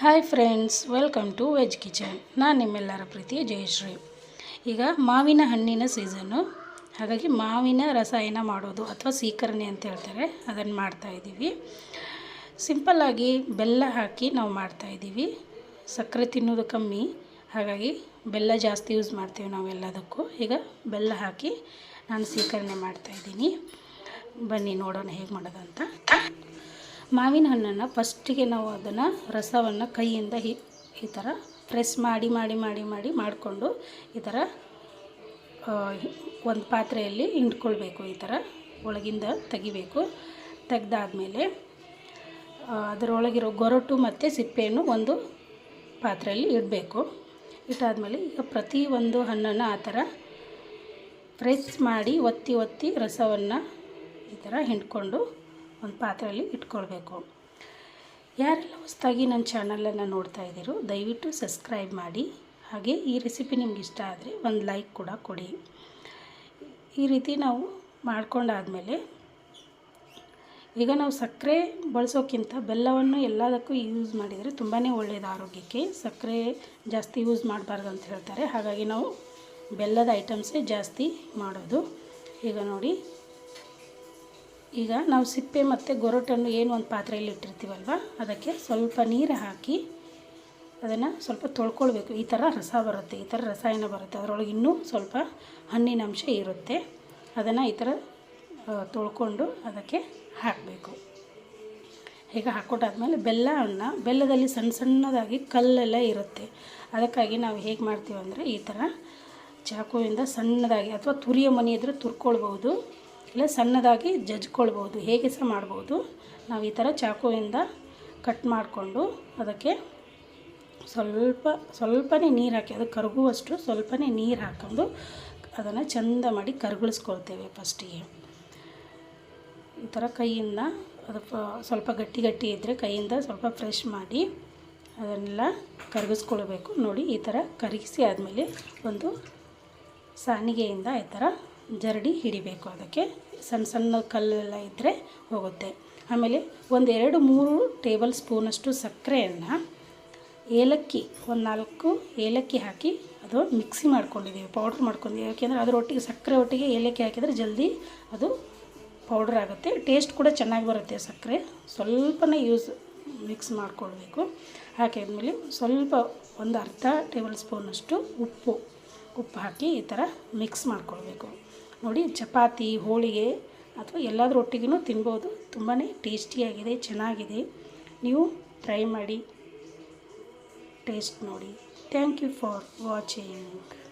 Hi friends welcome to veg kitchen ನಾನು ನಿಮ್ಮೆಲ್ಲರ ಪ್ರೀತಿಯ ಜಯಶ್ರೀ. ಈಗ ಮಾವಿನ ಹಣ್ಣಿನ ಸೀಸನ್ನು ಹಾಗಾಗಿ ಮಾವಿನ ರಸಾಯನ ಮಾಡೋದು ಅಥವಾ ಸೀಕರಣೆ ಅಂತ ಹೇಳ್ತಾರೆ ಅದನ್ನು ಮಾಡ್ತಾಯಿದ್ದೀವಿ ಸಿಂಪಲ್ಲಾಗಿ ಬೆಲ್ಲ ಹಾಕಿ ನಾವು ಮಾಡ್ತಾಯಿದ್ದೀವಿ ಸಕ್ಕರೆ ತಿನ್ನೋದು ಕಮ್ಮಿ, ಹಾಗಾಗಿ ಬೆಲ್ಲ ಜಾಸ್ತಿ ಯೂಸ್ ಮಾಡ್ತೀವಿ ನಾವೆಲ್ಲದಕ್ಕೂ ಈಗ ಬೆಲ್ಲ ಹಾಕಿ ನಾನು ಸೀಕರಣೆ ಮಾಡ್ತಾಯಿದ್ದೀನಿ ಬನ್ನಿ ನೋಡೋಣ ಹೇಗೆ ಮಾಡೋದಂತ. ಮಾವಿನ ಹಣ್ಣನ್ನು ಫಸ್ಟಿಗೆ ನಾವು ಅದನ್ನು ರಸವನ್ನು ಕೈಯಿಂದ ಈ ಈ ಥರ ಪ್ರೆಸ್ ಮಾಡಿ ಮಾಡಿ ಮಾಡಿ ಮಾಡಿ ಮಾಡಿಕೊಂಡು ಈ ಥರ ಒಂದು ಪಾತ್ರೆಯಲ್ಲಿ ಹಿಂಡ್ಕೊಳ್ಬೇಕು ಈ ಥರ ಒಳಗಿಂದ ತೆಗಿಬೇಕು. ತೆಗ್ದಾದ್ಮೇಲೆ ಅದರೊಳಗಿರೋ ಗೊರಟು ಮತ್ತು ಸಿಪ್ಪೆಯನ್ನು ಒಂದು ಪಾತ್ರೆಯಲ್ಲಿ ಇಡಬೇಕು. ಇಟ್ಟಾದಮೇಲೆ ಈಗ ಪ್ರತಿ ಒಂದು ಹಣ್ಣನ್ನು ಆ ಥರ ಪ್ರೆಸ್ ಮಾಡಿ ಒತ್ತಿ ಒತ್ತಿ ರಸವನ್ನು ಈ ಥರ ಹಿಂಡ್ಕೊಂಡು ಒಂದು ಪಾತ್ರೆಯಲ್ಲಿ ಇಟ್ಕೊಳ್ಬೇಕು. ಯಾರೆಲ್ಲ ಹೊಸದಾಗಿ ನನ್ನ ಚಾನಲನ್ನು ನೋಡ್ತಾ ಇದ್ದೀರೋ, ದಯವಿಟ್ಟು ಸಬ್ಸ್ಕ್ರೈಬ್ ಮಾಡಿ. ಹಾಗೆ ಈ ರೆಸಿಪಿ ನಿಮ್ಗೆ ಇಷ್ಟ ಆದರೆ ಒಂದು ಲೈಕ್ ಕೂಡ ಕೊಡಿ. ಈ ರೀತಿ ನಾವು ಮಾಡ್ಕೊಂಡಾದಮೇಲೆ ಈಗ ನಾವು ಸಕ್ಕರೆ ಬಳಸೋಕ್ಕಿಂತ ಬೆಲ್ಲವನ್ನು ಎಲ್ಲದಕ್ಕೂ ಯೂಸ್ ಮಾಡಿದರೆ ತುಂಬಾ ಒಳ್ಳೆಯದು ಆರೋಗ್ಯಕ್ಕೆ. ಸಕ್ಕರೆ ಜಾಸ್ತಿ ಯೂಸ್ ಮಾಡಬಾರ್ದು ಅಂತ ಹೇಳ್ತಾರೆ. ಹಾಗಾಗಿ ನಾವು ಬೆಲ್ಲದ ಐಟಮ್ಸೇ ಜಾಸ್ತಿ ಮಾಡೋದು. ಈಗ ನೋಡಿ ಈಗ ನಾವು ಸಿಪ್ಪೆ ಮತ್ತು ಗೊರಟನ್ನು ಏನು ಒಂದು ಪಾತ್ರೆಯಲ್ಲಿ ಇಟ್ಟಿರ್ತೀವಲ್ವ? ಅದಕ್ಕೆ ಸ್ವಲ್ಪ ನೀರು ಹಾಕಿ ಅದನ್ನು ಸ್ವಲ್ಪ ತೊಳ್ಕೊಳ್ಬೇಕು. ಈ ಥರ ರಸ ಬರುತ್ತೆ. ಈ ಥರ ರಸಾಯನ ಬರುತ್ತೆ. ಅದರೊಳಗೆ ಇನ್ನೂ ಸ್ವಲ್ಪ ಹಣ್ಣಿನ ಅಂಶ ಇರುತ್ತೆ. ಅದನ್ನು ಈ ಥರ ತೊಳ್ಕೊಂಡು ಅದಕ್ಕೆ ಹಾಕಬೇಕು. ಈಗ ಹಾಕ್ಕೊಟ್ಟಾದ್ಮೇಲೆ ಬೆಲ್ಲವನ್ನು ಬೆಲ್ಲದಲ್ಲಿ ಸಣ್ಣ ಸಣ್ಣದಾಗಿ ಕಲ್ಲೆಲ್ಲ ಇರುತ್ತೆ. ಅದಕ್ಕಾಗಿ ನಾವು ಹೇಗೆ ಮಾಡ್ತೀವಂದರೆ ಈ ಥರ ಚಾಕುವಿಂದ ಸಣ್ಣದಾಗಿ ಅಥವಾ ತುರಿಯ ಮನೆ ಇದ್ದರೆ ತುರ್ಕೊಳ್ಬೋದು ಇಲ್ಲ ಸಣ್ಣದಾಗಿ ಜಜ್ಕೊಳ್ಬೋದು. ಹೇಗೆ ಸಹ ಮಾಡ್ಬೋದು. ನಾವು ಈ ಥರ ಚಾಕುವಿಂದ ಕಟ್ ಮಾಡಿಕೊಂಡು ಅದಕ್ಕೆ ಸ್ವಲ್ಪ, ಸ್ವಲ್ಪನೇ ನೀರು ಹಾಕಿ, ಅದು ಕರಗುವಷ್ಟು ಸ್ವಲ್ಪನೇ ನೀರು ಹಾಕೊಂಡು ಅದನ್ನು ಚೆಂದ ಮಾಡಿ ಕರಗಿಸ್ಕೊಳ್ತೇವೆ ಫಸ್ಟಿಗೆ. ಈ ಥರ ಕೈಯಿಂದ, ಅದು ಸ್ವಲ್ಪ ಗಟ್ಟಿ ಗಟ್ಟಿ ಇದ್ದರೆ ಕೈಯಿಂದ ಸ್ವಲ್ಪ ಫ್ರೆಶ್ ಮಾಡಿ ಅದನ್ನೆಲ್ಲ ಕರಗಿಸ್ಕೊಳ್ಬೇಕು. ನೋಡಿ, ಈ ಥರ ಕರಗಿಸಿ ಆದಮೇಲೆ ಒಂದು ಸಾನಿಗೆಯಿಂದ ಈ ಥರ ಜರಡಿ ಹಿಡಿಬೇಕು ಅದಕ್ಕೆ. ಸಣ್ಣ ಸಣ್ಣ ಕಲ್ಲೆಲ್ಲ ಇದ್ದರೆ ಹೋಗುತ್ತೆ. ಆಮೇಲೆ ಒಂದು ಎರಡು ಮೂರು ಟೇಬಲ್ ಸ್ಪೂನಷ್ಟು ಸಕ್ಕರೆಯನ್ನು ಏಲಕ್ಕಿ, ಒಂದು ನಾಲ್ಕು ಏಲಕ್ಕಿ ಹಾಕಿ ಅದು ಮಿಕ್ಸಿ ಮಾಡ್ಕೊಂಡಿದ್ದೀವಿ, ಪೌಡ್ರ್ ಮಾಡ್ಕೊಂಡಿದ್ದೀವಿ. ಯಾಕೆಂದರೆ ಅದರ ಒಟ್ಟಿಗೆ ಸಕ್ಕರೆ ಒಟ್ಟಿಗೆ ಏಲಕ್ಕಿ ಹಾಕಿದರೆ ಜಲ್ದಿ ಅದು ಪೌಡ್ರ್ ಆಗುತ್ತೆ. ಟೇಸ್ಟ್ ಕೂಡ ಚೆನ್ನಾಗಿ ಬರುತ್ತೆ ಸಕ್ಕರೆ. ಸ್ವಲ್ಪನೇ ಯೂಸ್ ಮಿಕ್ಸ್ ಮಾಡ್ಕೊಳ್ಬೇಕು. ಹಾಕಿದ್ಮೇಲೆ ಸ್ವಲ್ಪ ಒಂದು ಅರ್ಧ ಟೇಬಲ್ ಸ್ಪೂನಷ್ಟು ಉಪ್ಪು ಉಪ್ಪು ಹಾಕಿ ಈ ಥರ ಮಿಕ್ಸ್ ಮಾಡ್ಕೊಳ್ಬೇಕು. ನೋಡಿ, ಚಪಾತಿ, ಹೋಳಿಗೆ ಅಥವಾ ಎಲ್ಲದ್ರ ಒಟ್ಟಿಗೂ ತಿನ್ಬೋದು. ತುಂಬಾ ಟೇಸ್ಟಿಯಾಗಿದೆ, ಚೆನ್ನಾಗಿದೆ. ನೀವು ಟ್ರೈ ಮಾಡಿ, ಟೇಸ್ಟ್ ನೋಡಿ. Thank you for watching.